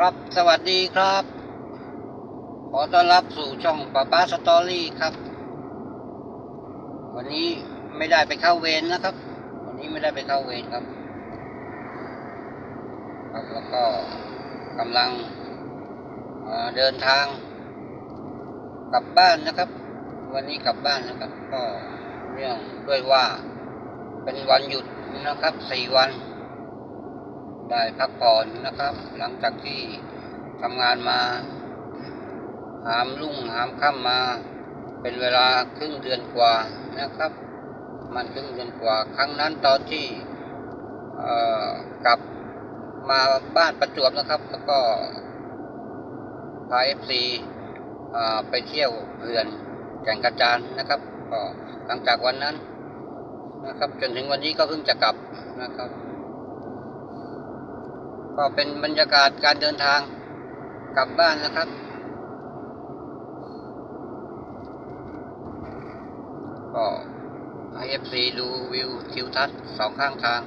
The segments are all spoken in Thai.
ครับ สวัสดีครับ ขอต้อนรับสู่ช่องป้าป้าสตอรี่ครับ วันนี้ไม่ได้ไปเข้าเวรนะครับ วันนี้ไม่ได้ไปเข้าเวรครับ ครับแล้วก็กำลังเเดินทางกลับบ้านนะครับ วันนี้กลับบ้านนะครับ ก็เนื่องด้วยว่าเป็นวันหยุดนะครับสี่วัน ได้พักผ่อนนะครับ หลังจากที่ทำงานมา หามลุ่งหามค่ำมา เป็นเวลาครึ่งเดือนกว่านะครับ มันครึ่งเดือนกว่า ครั้งนั้นตอนที่กลับมาบ้านประจวบนะครับ แล้วก็พาเอฟซีไปเที่ยวเขื่อนแก่งกระจานนะครับก็หลังจากวันนั้นนะครับ จนถึงวันนี้ก็เพิ่งจะกลับนะครับ ก็เป็นบรรยากาศการเดินทางกลับบ้านนะครับ ก็ให้เอฟซีดูวิวทิวทัศน์สองข้างทาง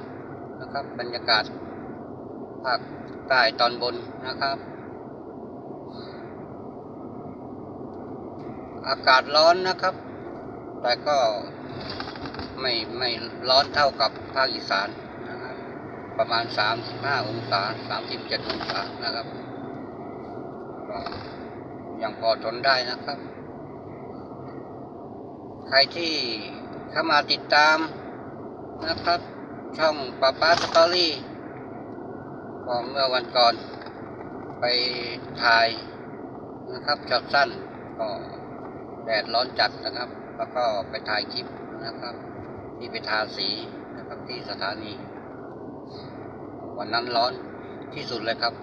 นะครับ บรรยากาศภาคใต้ตอนบนนะครับ อากาศร้อนนะครับ แต่ก็ไม่ไม่ร้อนเท่ากับภาคอีสาน ประมาณ 35 องศา 37 องศานะครับ ยังพอทนได้นะครับ ใครที่เข้ามาติดตามนะครับ ช่องป้าป้าสตอรี่ก็เมื่อวันก่อน ไปถ่ายนะครับช็อตสั้นก็แดดร้อนจัดนะครับ แล้วก็ไปถ่ายคลิปนะครับ ที่ไปทาสีนะครับที่สถานี วันนั้นร้อนที่สุดเลยครับ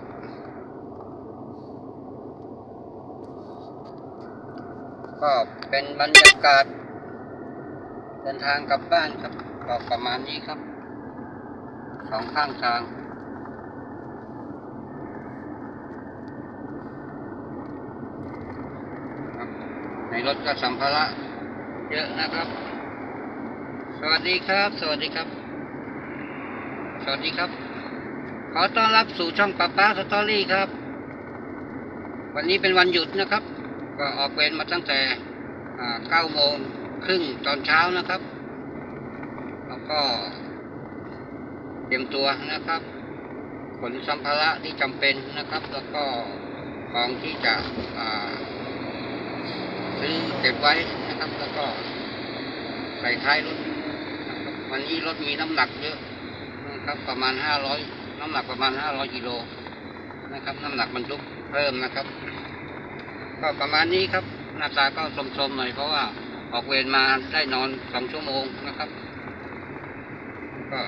ก็เป็นบรรยากาศ เดินทางกลับบ้านครับก็ประมาณนี้ครับสองข้างทางในรถก็สัมภาระเยอะนะครับ สวัสดีครับ สวัสดีครับ สวัสดีครับ อต้อนรับสู่ช่องป้าป้าสตอรี่ครับ วันนี้เป็นวันหยุดนะครับ ก็ออกเวรมาตั้งแต่เก้าโมงครึ่งตอนเช้านะครับ แล้วก็ เตรียมตัวนะครับ ขนสัมภาระที่จำเป็นนะครับ แล้วก็ของที่จะซื้อเก็บไว้นะครับ แล้วก็ใส่ท้ายรถวันนี้รถมีน้ำหนักเยอะนะครับประมาณห้าร้อย น้ำหนักประมาณห้าร้อยกิโลนะครับ น้ำหนักบรรทุกเพิ่มนะครับ ก็ประมาณนี้ครับ หน้าตาก็สมๆหน่อยเพราะว่าออกเวรมาได้นอนสองชั่วโมงนะครับ ก็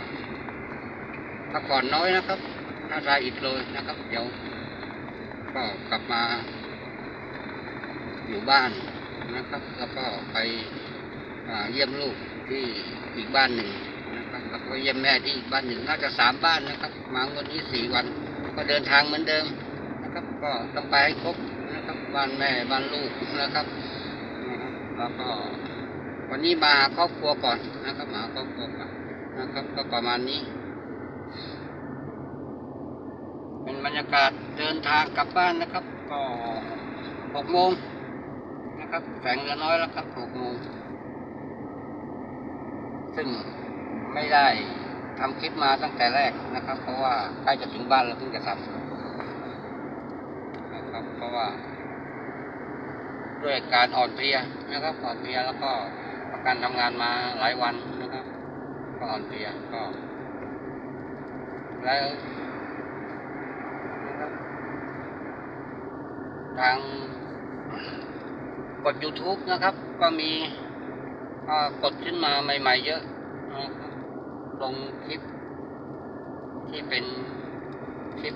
พักผ่อนน้อยนะครับหน้าตาอิดโรยนะครับ เดี๋ยว ก็กลับมา อยู่บ้านนะครับ แล้วก็ไปเยี่ยมลูกที่อีกบ้านหนึ่ง นะครับก็เยี่ยมแม่ที่บ้านหนึ่งน่าจะสามบ้านนะครับ มาวันนี้สี่วัน ก็เดินทางเหมือนเดิมนะครับ ก็ต้องไปให้ครบนะครับบ้านแม่บ้านลูกนะครับแล้วก็วันนี้มาหาครอบครัวก่อนนะครับมาหาครอบครัวก่อนนะครับ ก็ประมาณนี้เป็นบรรยากาศเดินทางกลับบ้านนะครับ ก็หกโมงนะครับแสงเหลือน้อยแล้วครับหกโมงซึ่ง ไม่ได้ทำคลิปมาตั้งแต่แรกนะครับ เพราะว่าใกล้จะถึงบ้านแล้วเพิ่งจะทำนะครับ เพราะว่า ด้วยการอ่อนเพลียนะครับอ่อนเพลียแล้วก็การทำงานมาหลายวันนะครับ ก็อ่อนเพลียก็ แล้วนะครับทางกด YouTube นะครับ ก็มีกดขึ้นมาใหม่ ๆ เยอะนะครับ งคลิปที่เป็นคลิป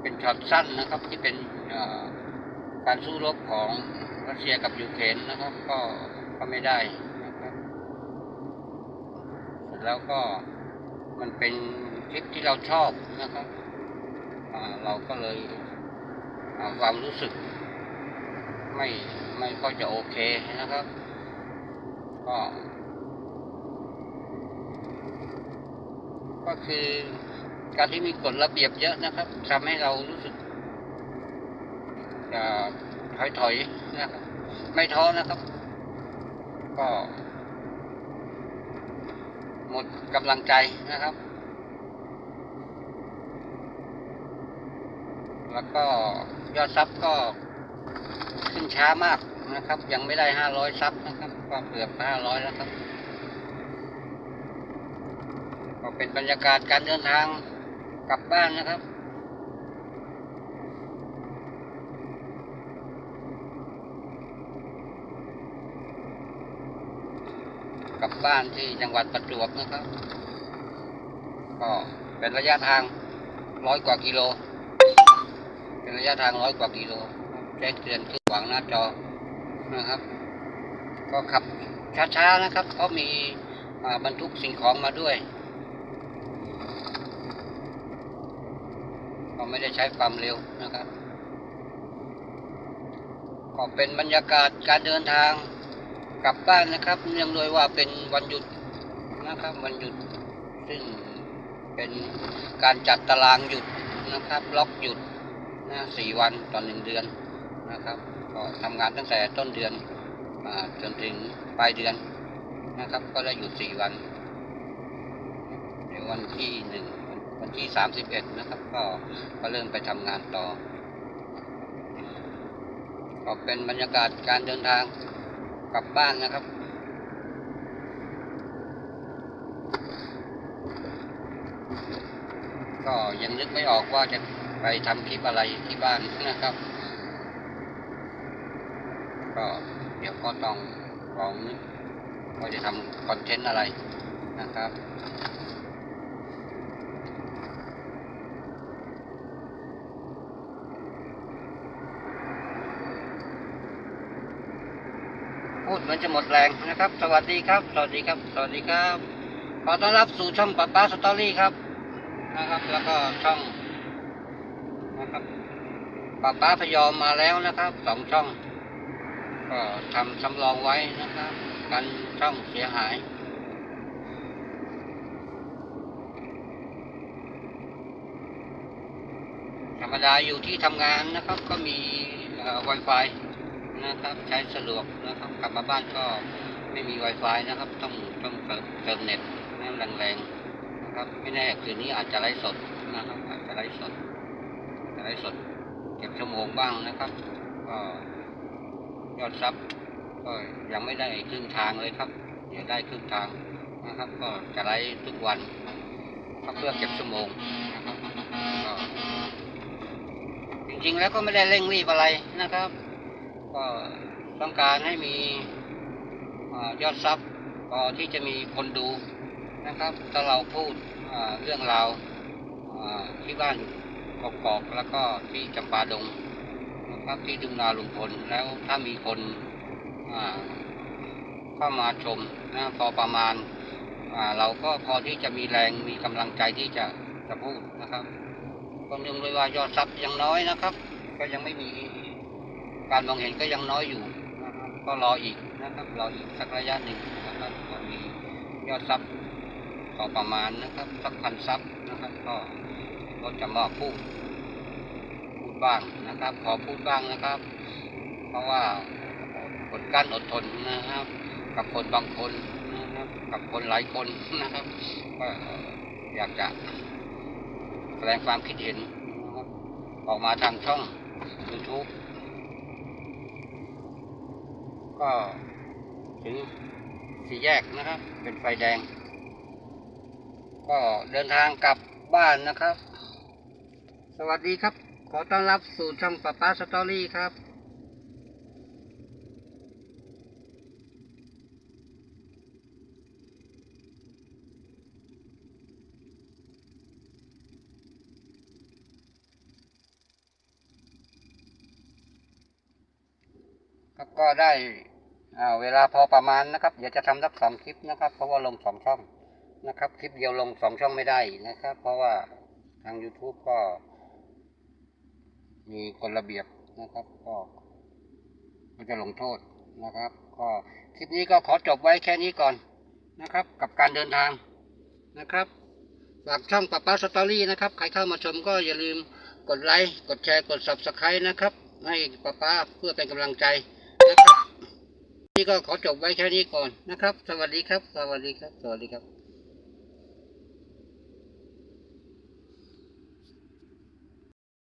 เป็นช็อตสั้นนะครับ ที่เป็นการสู้รบของรัสเซียกับยูเครนนะครับ ก็ก็ไม่ได้นะครับเสร็จแล้วก็มันเป็นคลิปที่เราชอบนะครับเราก็เลยความรู้สึก ไม่ไม่ค่อยจะโอเคนะครับ ก็ ก็คือการที่มีกฎระเบียบเยอะนะครับทำให้เรารู้สึกจะถอยถอยๆนะครับ ไม่ท้อนะครับ ก็ หมดกำลังใจนะครับ แล้วก็ยอดซับก็ขึ้นช้ามากนะครับ ยังไม่ได้ห้าร้อยซับนะครับ ก็เกือบห้าร้อยแล้วครับ ก็เป็นบรรยากาศการเดินทางกลับบ้านนะครับกลับบ้านที่จังหวัดประจวบนะครับ ก็เป็นระยะทางร้อยกว่ากิโล เป็นระยะทางร้อยกว่ากิโลแจ้งเตือนขึ้นหวังหน้าจอนะครับ ก็ขับช้าๆนะครับ เพราะมีบรรทุกสิ่งของมาด้วย ก็ ไม่ได้ใช้ความเร็วนะครับ ก็เป็นบรรยากาศการเดินทางกลับบ้านนะครับเนื่องด้วยว่าเป็นวันหยุดนะครับวันหยุดซึ่งเป็นการจัดตารางหยุดนะครับ ล็อกหยุดนะสี่วันต่อหนึ่งเดือนนะครับ ก็ทำงานตั้งแต่ต้นเดือนอจนถึงปลายเดือนนะครับ ก็ได้หยุดสี่วันในวันที่หนึ่ง วันที่สามสิบเอ็ดนะครับ ก็ก็เริ่มไปทำงานต่อ ก็เป็นบรรยากาศการเดินทางกลับบ้านนะครับก็ยังนึกไม่ออกว่าจะไปทำคลิปอะไรที่บ้านนะครับ ก็เดี๋ยวก็ต้องลองว่าจะทำคอนเทนต์อะไรนะครับ ดเหมือนจะหมดแรงนะครับ สวัสดีครับ สวัสดีครับ สวัสดีครับ ขอต้อนรับสู่ช่องป้าป้าสตอรี่ครับ นะครับ แล้วก็ช่องนะครับป้าป้าพยอมมาแล้วนะครับสองช่อง ก็ทำสำรองไว้นะครับ กันช่องเสียหายธรรมดาอยู่ที่ทำงานนะครับ ก็มีเอ่อ Wi-Fi นะครับ ใช้สะดวกนะครับ กลับมาบ้านก็ไม่มี Wi-Fi นะครับ ต้องต้องเติมเติมเน็ตให้แรงๆนะครับ ไม่แน่คืนนี้อาจจะไลฟ์สดนะครับอาจจะไลฟ์สดจะไลฟ์สด เก็บชั่วโมงบ้างนะครับ ก็ยอดซับก็ยังไม่ได้ครึ่งทางเลยครับเดี๋ยวได้ครึ่งทางนะครับ ก็จะไลฟ์ทุกวันเพื่อเก็บชั่วโมงนะครับจริงๆแล้วก็ไม่ได้เร่งรีบอะไรนะครับ ก็ต้องการให้มีอยอดซับพอที่จะมีคนดูนะครับ ถ้าเราพูดเรื่องราวที่บ้านกกอกแล้วก็ที่จำปาดงนะครับที่ดุมนาลุงพลแล้วถ้ามีคนเข้ามาชมนะพอประมาณาเราก็พอที่จะมีแรงมีกำลังใจที่จะจะพูดนะครับก็เนื่องด้วยว่ายอดซับยังน้อยนะครับ ก็ยังไม่มี การมองเห็นก็ยังน้อยอยู่นะครับก็รออีกนะครับรออีกสักระยะหนึ่งนะครับก็มียอดซับก็ประมาณนะครับสักพันซับนะครับ ก็ก็จะมาพูดพูดบ้างนะครับ ขอพูดบ้างนะครับ เพราะว่าอดกลั้นอดทนนะครับ กับคนบางคนนะครับ กับคนหลายคนนะครับก็อยากจะแสดงความคิดเห็นนะครับออกมาทางช่อง YouTube ก็ถึงสี่แยกนะครับ เป็นไฟแดง ก็เดินทางกลับบ้านนะครับ สวัสดีครับ ขอต้อนรับสู่ช่องป้าป้าสตอรี่ครับ ก็ได้เวลาพอประมาณนะครับเดี๋ยวจะทำสักสองคลิปนะครับ เพราะว่าลงสองช่องนะครับ คลิปเดียวลงสองช่องไม่ได้นะครับ เพราะว่าทาง YouTube ก็ มีกฎระเบียบนะครับ ก็ก็จะลงโทษนะครับ ก็คลิปนี้ก็ขอจบไว้แค่นี้ก่อนนะครับ กับการเดินทางนะครับฝากช่องป้าป้าสตอรี่นะครับ ใครเข้ามาชมก็อย่าลืมกดไลค์ กดแชร์ กด subscribe นะครับ ให้ป้าป้าเพื่อเป็นกำลังใจ นี่ก็ขอจบไว้แค่นี้ก่อนนะครับ สวัสดีครับ สวัสดีครับ สวัสดีครับ